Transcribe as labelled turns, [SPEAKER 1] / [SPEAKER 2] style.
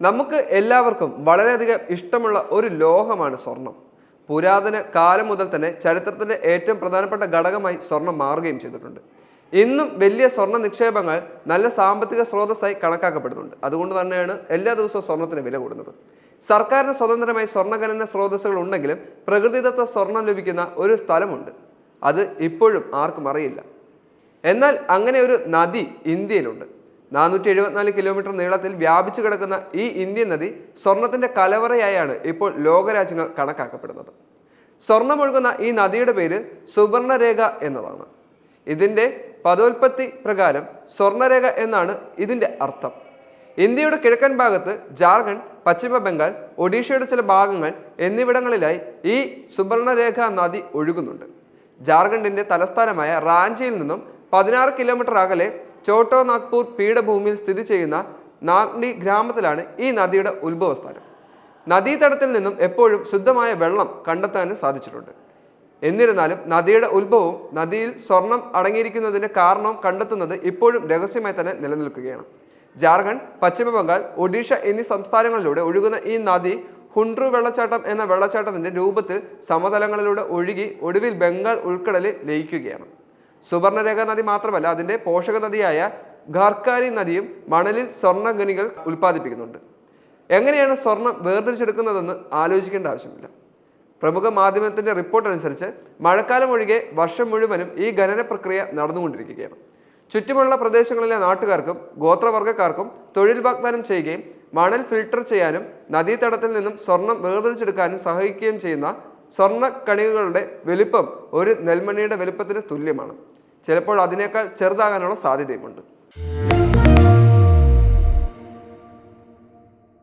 [SPEAKER 1] നമുക്ക് എല്ലാവർക്കും വളരെയധികം ഇഷ്ടമുള്ള ഒരു ലോഹമാണ് സ്വർണം. പുരാതന കാലം മുതൽ തന്നെ ചരിത്രത്തിന്റെ ഏറ്റവും പ്രധാനപ്പെട്ട ഘടകമായി സ്വർണം മാറുകയും ചെയ്തിട്ടുണ്ട്. ഇന്നും വലിയ സ്വർണ നിക്ഷേപങ്ങൾ നല്ല സാമ്പത്തിക സ്രോതസ്സായി കണക്കാക്കപ്പെടുന്നുണ്ട്. അതുകൊണ്ട് തന്നെയാണ് എല്ലാ ദിവസവും സ്വർണത്തിന് വില കൂടുന്നത്. സർക്കാരിന് സ്വതന്ത്രമായി സ്വർണഖനന സ്രോതസ്സുകൾ ഉണ്ടെങ്കിലും പ്രകൃതിദത്ത സ്വർണം ലഭിക്കുന്ന ഒരു സ്ഥലമുണ്ട്. അത് ഇപ്പോഴും ആർക്കും അറിയില്ല. എന്നാൽ അങ്ങനെ ഒരു നദി ഇന്ത്യയിലുണ്ട്. നാനൂറ്റി എഴുപത്തിനാല് കിലോമീറ്റർ നീളത്തിൽ വ്യാപിച്ചു കിടക്കുന്ന ഈ ഇന്ത്യൻ നദി സ്വർണത്തിന്റെ കലവറയായാണ് ഇപ്പോൾ ലോകരാജ്യങ്ങൾ കണക്കാക്കപ്പെടുന്നത്. സ്വർണമൊഴുകുന്ന ഈ നദിയുടെ പേര് സുവർണരേഖ എന്നതാണ്. ഇതിന്റെ പദോൽപത്തി പ്രകാരം സ്വർണരേഖ എന്നാണ് ഇതിന്റെ അർത്ഥം. ഇന്ത്യയുടെ കിഴക്കൻ ഭാഗത്ത് ജാർഖണ്ഡ് പശ്ചിമ ബംഗാൾ ഒഡീഷയുടെ ചില ഭാഗങ്ങൾ എന്നിവിടങ്ങളിലായി ഈ സുവർണരേഖ നദി ഒഴുകുന്നുണ്ട്. ജാർഖണ്ഡിന്റെ തലസ്ഥാനമായ റാഞ്ചിയിൽ നിന്നും പതിനാറ് കിലോമീറ്റർ അകലെ ചോട്ടോ നാഗ്പൂർ പീഠഭൂമിയിൽ സ്ഥിതി ചെയ്യുന്ന നാഗ്ഡി ഗ്രാമത്തിലാണ് ഈ നദിയുടെ ഉത്ഭവസ്ഥാനം. നദീതടത്തിൽ നിന്നും എപ്പോഴും ശുദ്ധമായ വെള്ളം കണ്ടെത്താനും സാധിച്ചിട്ടുണ്ട്. എന്നിരുന്നാലും നദിയുടെ ഉത്ഭവവും നദിയിൽ സ്വർണം അടങ്ങിയിരിക്കുന്നതിന്റെ കാരണവും കണ്ടെത്തുന്നത് ഇപ്പോഴും രഹസ്യമായി തന്നെ നിലനിൽക്കുകയാണ്. ജാർഖണ്ഡ് പശ്ചിമ ബംഗാൾ ഒഡീഷ എന്നീ സംസ്ഥാനങ്ങളിലൂടെ ഒഴുകുന്ന ഈ നദി ഹുണ്ട്രു വെള്ളച്ചാട്ടം എന്ന വെള്ളച്ചാട്ടത്തിന്റെ രൂപത്തിൽ സമതലങ്ങളിലൂടെ ഒഴുകി ഒടുവിൽ ബംഗാൾ ഉൾക്കടലിൽ ലയിക്കുകയാണ്. സുവർണരേഖ നദി മാത്രമല്ല അതിന്റെ പോഷക നദിയായ ഖാർക്കാരി നദിയും മണലിൽ സ്വർണ ഖനികൾ ഉൽപ്പാദിപ്പിക്കുന്നുണ്ട്. എങ്ങനെയാണ് സ്വർണം വേർതിരിച്ചെടുക്കുന്നതെന്ന് ആലോചിക്കേണ്ട ആവശ്യമില്ല. പ്രമുഖ മാധ്യമത്തിന്റെ റിപ്പോർട്ട് അനുസരിച്ച് മഴക്കാലം ഒഴികെ വർഷം മുഴുവനും ഈ ഖനന പ്രക്രിയ നടന്നുകൊണ്ടിരിക്കുകയാണ്. ചുറ്റുമുള്ള പ്രദേശങ്ങളിലെ നാട്ടുകാർക്കും ഗോത്രവർഗക്കാർക്കും തൊഴിൽ വാഗ്ദാനം ചെയ്യുകയും മണൽ ഫിൽട്ടർ ചെയ്യാനും നദീതടത്തിൽ നിന്നും സ്വർണം വേർതിരിച്ചെടുക്കാനും സഹായിക്കുകയും ചെയ്യുന്ന സ്വർണ കണികകളുടെ വലിപ്പം ഒരു നെൽമണിയുടെ വലിപ്പത്തിന് തുല്യമാണ്. ചിലപ്പോൾ അതിനേക്കാൾ ചെറുതാകാനുള്ള സാധ്യതയുമുണ്ട്.